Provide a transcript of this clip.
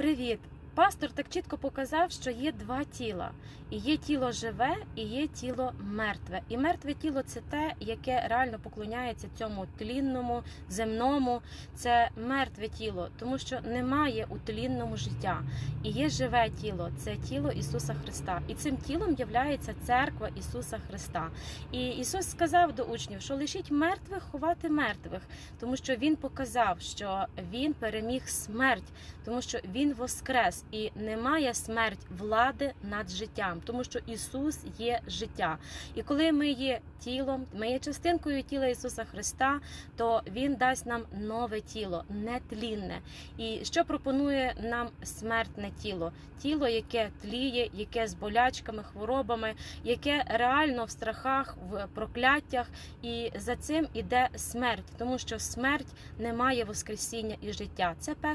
Привіт! Пастор так чітко показав, що є два тіла: і є тіло живе, і є тіло мертве. І мертве тіло це те, яке реально поклоняється цьому тлінному, земному. Це мертве тіло, тому що немає у тлінному життя. І є живе тіло, це тіло Ісуса Христа. І цим тілом являється церква Ісуса Христа. І Ісус сказав до учнів, що лишіть мертвих ховати мертвих, тому що Він показав, що Він переміг смерть, тому що Він воскрес і немає смерть влади над життям, тому що Ісус є життя. І коли ми є тілом, ми є частинкою тіла Ісуса Христа, то Він дасть нам нове тіло, нетлінне. І що пропонує нам смертне тіло? Тіло, яке тліє, яке з болячками, хворобами, яке реально в страхах, в прокляттях, і за цим іде смерть, тому що смерть не має воскресіння і життя. Це